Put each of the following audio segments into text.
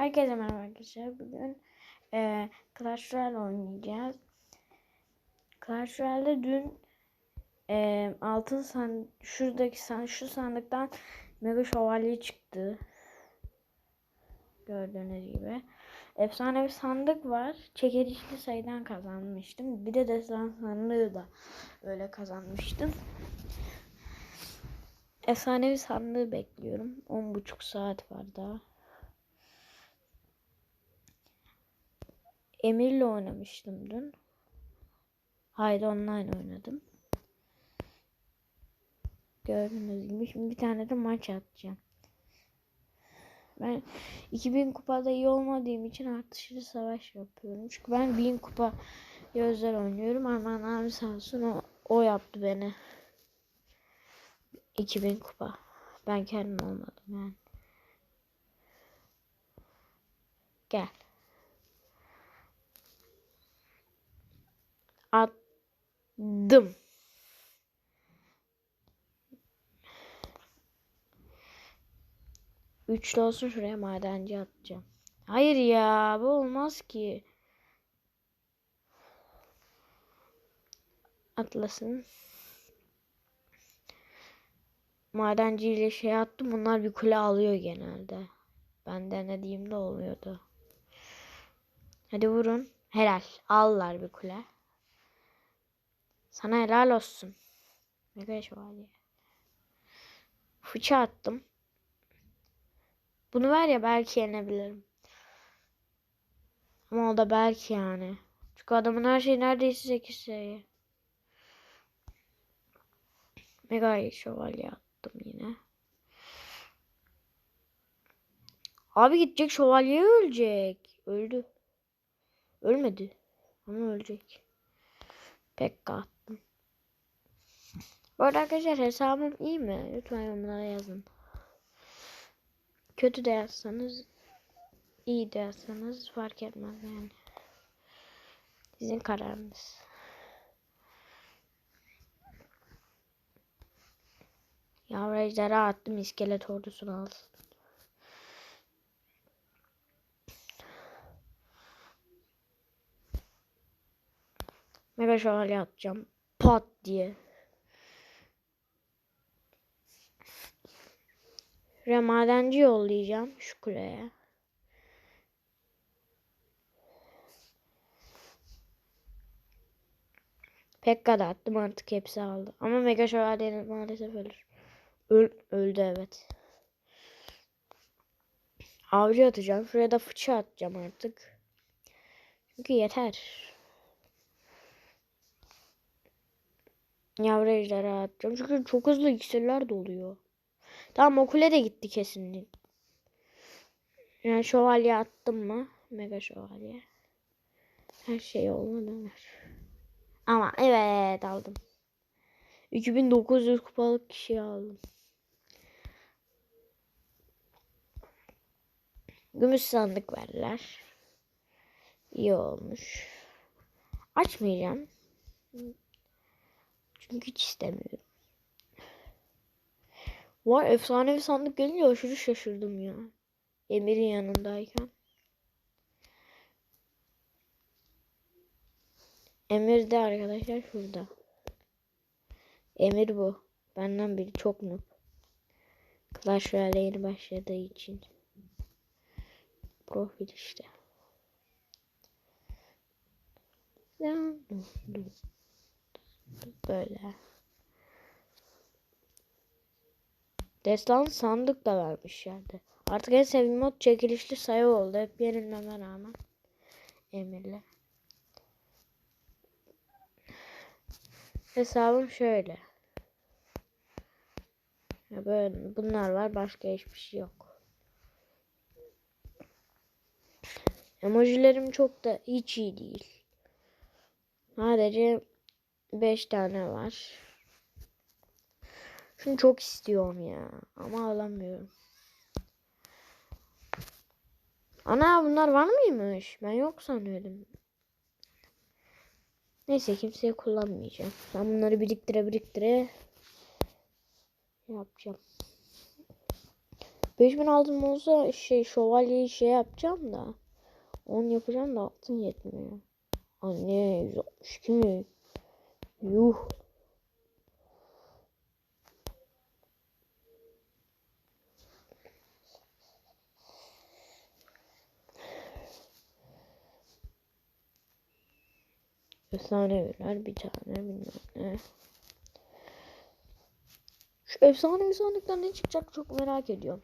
Herkese merhaba arkadaşlar. Bugün e, Clash Royale oynayacağız. Clash Royale'de dün e, altın san şuradaki san şu sandıktan Mega Şövalye çıktı. Gördüğünüz gibi. Efsane bir sandık var. Çekilişli sayıdan kazanmıştım. Bir de destan sandığı da öyle kazanmıştım. Efsanevi sandığı bekliyorum. 10.5 saat var daha. Emir'le oynamıştım dün. Haydi online oynadım. Gördüğünüz gibi şimdi bir tane de maç atacağım. Ben 2000 kupada iyi olmadığım için artışlı savaş yapıyorum. Çünkü ben 1000 kupa özel oynuyorum. Arman abi sağ olsun o, o yaptı beni. 2000 kupa. Ben kendim olmadım yani. Gel. Attım. Üçlü olsun şuraya madenci atacağım. Hayır ya bu olmaz ki. Atlasın. Madenciyle şey attım. Bunlar bir kule alıyor genelde. Ben denediğimde olmuyordu. Hadi vurun. Helal. Allar bir kule. Sana helal olsun. Mega şövalye. Fıça attım. Bunu ver ya belki yenebilirim. Ama o da belki yani. Çünkü adamın her şeyi neredeyse 8 seviye. Mega şövalye attım yine. Abi gidecek şövalye ölecek. Öldü. Ölmedi. Ama ölecek. Pekka. Bu arada arkadaşlar hesabım iyi mi? Lütfen yorumlara yazın. Kötü de yazsanız iyi de yazsanız fark etmez yani. Sizin kararınız. Yavru ejderha attım iskelet ordusunu alsın. Mega şövalye atacağım. Pat diye. Şuraya madenci yollayacağım şu kuleye. Pekka da attım artık hepsi aldı. Ama Mega Şövalye'nin maalesef ölür. Öl öldü evet. Avcı atacağım. Şuraya da fıçı atacağım artık. Çünkü yeter. Yavru ejderha atacağım. Çünkü çok hızlı iksirler doluyor. Tamam o kule de gitti kesinlikle. Yani şövalye attım mı? Mega şövalye. Her şey olmadı. Ama evet aldım. 2900 kupalık kişi aldım. Gümüş sandık verdiler. İyi olmuş. Açmayacağım. Çünkü hiç istemiyorum. Var efsanevi sandık gelince aşırı şaşırdım ya. Emir'in yanındayken. Emir de arkadaşlar şurada. Emir bu. Benden biri çok noob. Clash Royale yeni başladığı için. Profil işte. Böyle. Destan sandık da vermiş yerde. Artık en sevdiğim mod çekilişli sayı oldu. Hep yenilmeme rağmen. Emirle. Hesabım şöyle. Ya böyle bunlar var. Başka hiçbir şey yok. Emojilerim çok da hiç iyi değil. Sadece 5 tane var. Şunu çok istiyorum ya. Ama alamıyorum. Ana bunlar var mıymış? Ben yok sanıyordum. Neyse kimseye kullanmayacağım. Ben bunları biriktire biriktire yapacağım. 5000 altın olsa şey şövalyeyi şey yapacağım da. 10 yapacağım da altın yetmiyor. Anne 162 mi? Yuh. Efsaneviler bir tane bilmem ne. Şu efsane sandıktan ne çıkacak çok merak ediyorum.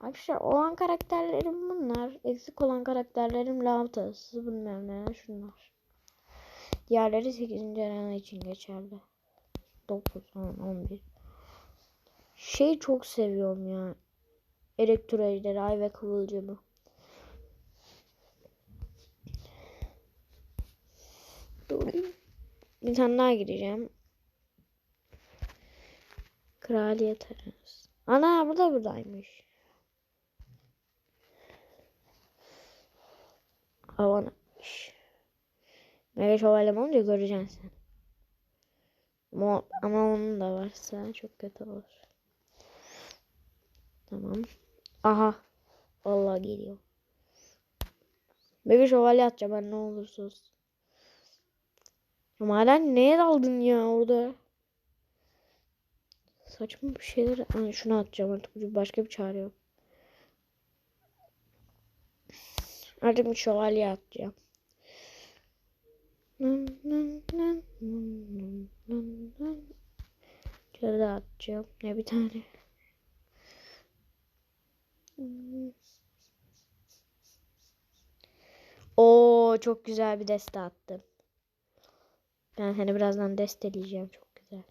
Arkadaşlar olan karakterlerim bunlar. Eksik olan karakterlerim lavtası bilmem ne şunlar. Diğerleri 8. arena için geçerli. 9, 10, 11. Şey çok seviyorum ya. Elektro ejderi, ay ve kıvılcımı. Bir tane daha gireceğim. Kraliyet arenası. Ana burada buradaymış. Havanamış. Mega şövalyem olunca göreceksin sen. Ama, ama onun da varsa çok kötü olur. Tamam. Aha. Vallahi geliyor. Mega şövalye atacağım ben ne olursa olsun. Hala neye daldın ya orada? Saçma bir şeyler. Aa, şunu atacağım artık. Başka bir çare yok. Artık bir şövalye atacağım. Şöyle atacağım. Ne bir tane. Oo çok güzel bir deste attım. Ben seni birazdan desteleyeceğim. Çok güzel.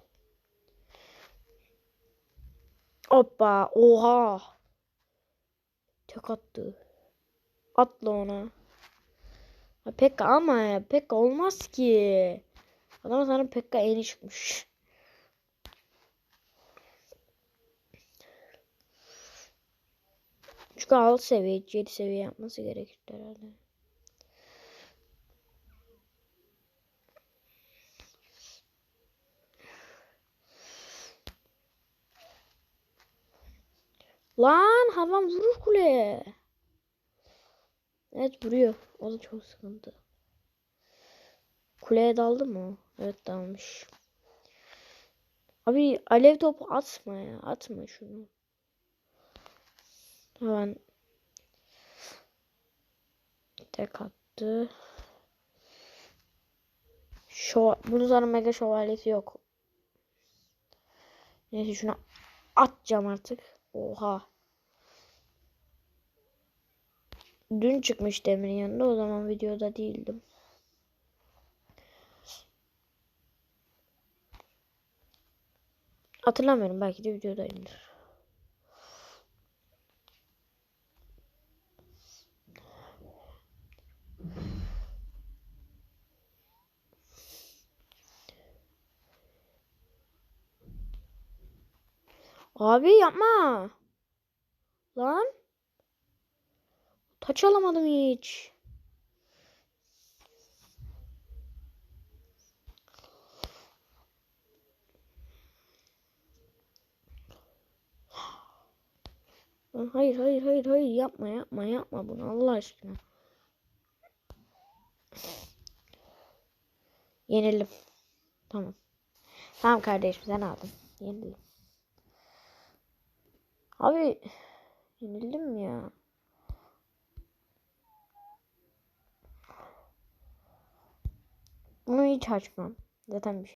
Hoppa. Oha. Tek attı. Atla ona. Ha, Pekka ama ya. Pekka olmaz ki. Adam sana Pekka eli çıkmış. Çünkü alt seviye, 7 seviye yapması gerekir herhalde. Lan havan vurur kuleye. Evet vuruyor. O da çok sıkıntı. Kuleye daldı mı? Evet dalmış. Abi alev topu atma ya. Atma şunu. Hemen tek attı. Şov bunun sonra mega şövalyesi yok. Neyse şunu atacağım artık. Oha. Dün çıkmış Demir'in yanında. O zaman videoda değildim. Hatırlamıyorum. Belki de videodayımdır. Abi yapma. Lan. Taç alamadım hiç. Hayır hayır hayır hayır yapma yapma yapma bunu Allah aşkına. Yenildim. Tamam. Tamam kardeşim sen aldın. Yenildim. Abi yenildim ya. Bunu hiç açmam. Zaten bir şey.